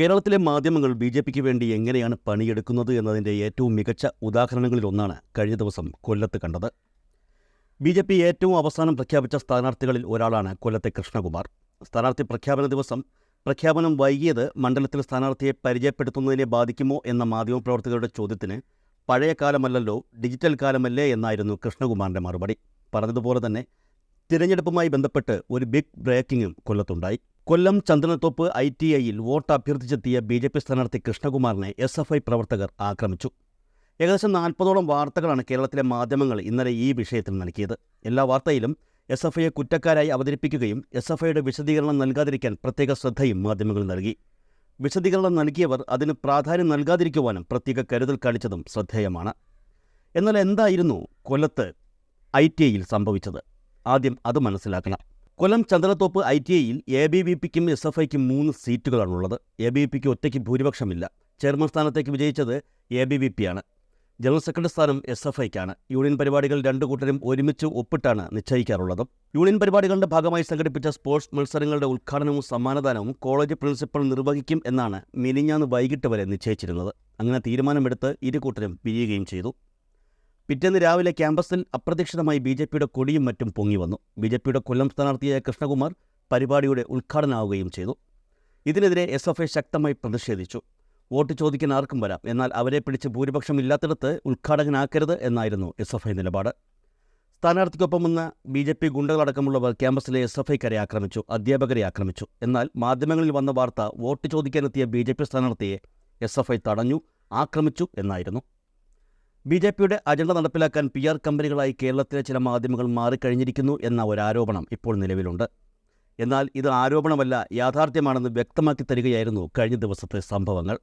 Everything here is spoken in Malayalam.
കേരളത്തിലെ മാധ്യമങ്ങൾ ബി ജെ പിക്ക് വേണ്ടി എങ്ങനെയാണ് പണിയെടുക്കുന്നത് എന്നതിന്റെ ഏറ്റവും മികച്ച ഉദാഹരണങ്ങളിലൊന്നാണ് കഴിഞ്ഞ ദിവസം കൊല്ലത്ത് കണ്ടത്. ബി ജെ പി ഏറ്റവും അവസാനം പ്രഖ്യാപിച്ച സ്ഥാനാർത്ഥികളിൽ ഒരാളാണ് കൊല്ലത്തെ കൃഷ്ണകുമാർ. സ്ഥാനാർത്ഥി പ്രഖ്യാപന ദിവസം പ്രഖ്യാപനം വൈകിയത് മണ്ഡലത്തിൽ സ്ഥാനാർത്ഥിയെ പരിചയപ്പെടുത്തുന്നതിനെ ബാധിക്കുമോ എന്ന മാധ്യമപ്രവർത്തകരുടെ ചോദ്യത്തിന് പഴയ കാലമല്ലല്ലോ ഡിജിറ്റൽ കാലമല്ലേ എന്നായിരുന്നു കൃഷ്ണകുമാറിന്റെ മറുപടി. പറഞ്ഞതുപോലെ തന്നെ തിരഞ്ഞെടുപ്പുമായി ബന്ധപ്പെട്ട് ഒരു ബിഗ് ബ്രേക്കിങ്ങും കൊല്ലത്തുണ്ടായി. കൊല്ലം ചന്ദനത്തോപ്പ് ഐ ടി ഐയിൽ വോട്ട് അഭ്യർത്ഥിച്ചെത്തിയ ബി ജെ പി സ്ഥാനാർത്ഥി കൃഷ്ണകുമാറിനെ എസ് എഫ് ഐ പ്രവർത്തകർ ആക്രമിച്ചു. ഏകദേശം നാൽപ്പതോളം വാർത്തകളാണ് കേരളത്തിലെ മാധ്യമങ്ങൾ ഇന്നലെ ഈ വിഷയത്തിൽ നൽകിയത്. എല്ലാ വാർത്തയിലും എസ് എഫ് ഐയെ കുറ്റക്കാരായി അവതരിപ്പിക്കുകയും എസ് എഫ് ഐയുടെ വിശദീകരണം നൽകാതിരിക്കാൻ പ്രത്യേക ശ്രദ്ധയും മാധ്യമങ്ങൾ നൽകി. വിശദീകരണം നൽകിയവർ അതിന് പ്രാധാന്യം നൽകാതിരിക്കുവാനും പ്രത്യേക കരുതൽ കാണിച്ചതും ശ്രദ്ധേയമാണ്. എന്നാൽ എന്തായിരുന്നു കൊല്ലത്ത് ഐ ടി ഐയിൽ സംഭവിച്ചത്? ആദ്യം അത് മനസ്സിലാക്കണം. കൊല്ലം ചന്ദ്രത്തോപ്പ് ഐ ടി ഐയിൽ എ ബി വി പിക്കും എസ് എഫ് ഐക്കും മൂന്ന് സീറ്റുകളാണുള്ളത്. എ ബി പിക്ക് ഒറ്റയ്ക്ക് ഭൂരിപക്ഷമില്ല. ചെയർമാൻ സ്ഥാനത്തേക്ക് വിജയിച്ചത് എ ബി വി പി ആണ് ജനറൽ സെക്രട്ടറി സ്ഥാനം എസ് എഫ് ഐക്കാണ്. യൂണിയൻ പരിപാടികൾ രണ്ടു കൂട്ടരും ഒരുമിച്ച് ഒപ്പിട്ടാണ് നിശ്ചയിക്കാറുള്ളത്. യൂണിയൻ പരിപാടികളുടെ ഭാഗമായി സംഘടിപ്പിച്ച സ്പോർട്സ് മത്സരങ്ങളുടെ ഉദ്ഘാടനവും സമ്മാനദാനവും കോളേജ് പ്രിൻസിപ്പൽ നിർവഹിക്കും എന്നാണ് മിനിഞ്ഞാന്ന് വൈകിട്ട് വരെ നിശ്ചയിച്ചിരുന്നത്. അങ്ങനെ തീരുമാനമെടുത്ത് ഇരു കൂട്ടരും പിരിയുകയും ചെയ്തു. പിറ്റേന്ന് രാവിലെ ക്യാമ്പസിൽ അപ്രതീക്ഷിതമായി ബി ജെ പിയുടെ കൊടിയും മറ്റും പൊങ്ങി വന്നു. ബി ജെ പിയുടെ കൊല്ലം സ്ഥാനാർത്ഥിയായ കൃഷ്ണകുമാർ പരിപാടിയുടെ ഉദ്ഘാടനമാവുകയും ചെയ്തു. ഇതിനെതിരെ എസ് എഫ് ഐ ശക്തമായി പ്രതിഷേധിച്ചു. വോട്ട് ചോദിക്കാൻ ആർക്കും വരാം. എന്നാൽ അവരെ പിടിച്ച് ഭൂരിപക്ഷം ഇല്ലാത്തിടത്ത് ഉദ്ഘാടകനാക്കരുത് എന്നായിരുന്നു എസ് എഫ് ഐ നിലപാട്. സ്ഥാനാർത്ഥിക്കൊപ്പം വന്ന ബി ജെ പി ഗുണ്ടകളടക്കമുള്ളവർ ക്യാമ്പസിലെ എസ് എഫ് ഐക്കാരെ ആക്രമിച്ചു അധ്യാപകരെ ആക്രമിച്ചു. എന്നാൽ മാധ്യമങ്ങളിൽ വന്ന വാർത്ത വോട്ട് ചോദിക്കാനെത്തിയ ബി ജെ പി സ്ഥാനാർത്ഥിയെ എസ് എഫ് ഐ തടഞ്ഞു ആക്രമിച്ചു എന്നായിരുന്നു. ബി ജെ പിയുടെ അജണ്ട നടപ്പിലാക്കാൻ പി ആർ കമ്പനികളായി കേരളത്തിലെ ചില മാധ്യമങ്ങൾ മാറിക്കഴിഞ്ഞിരിക്കുന്നു എന്ന ഒരു ആരോപണം ഇപ്പോൾ നിലവിലുണ്ട്. എന്നാൽ ഇത് ആരോപണമല്ല യാഥാർത്ഥ്യമാണെന്ന് വ്യക്തമാക്കി തരികയായിരുന്നു കഴിഞ്ഞ ദിവസത്തെ സംഭവങ്ങൾ.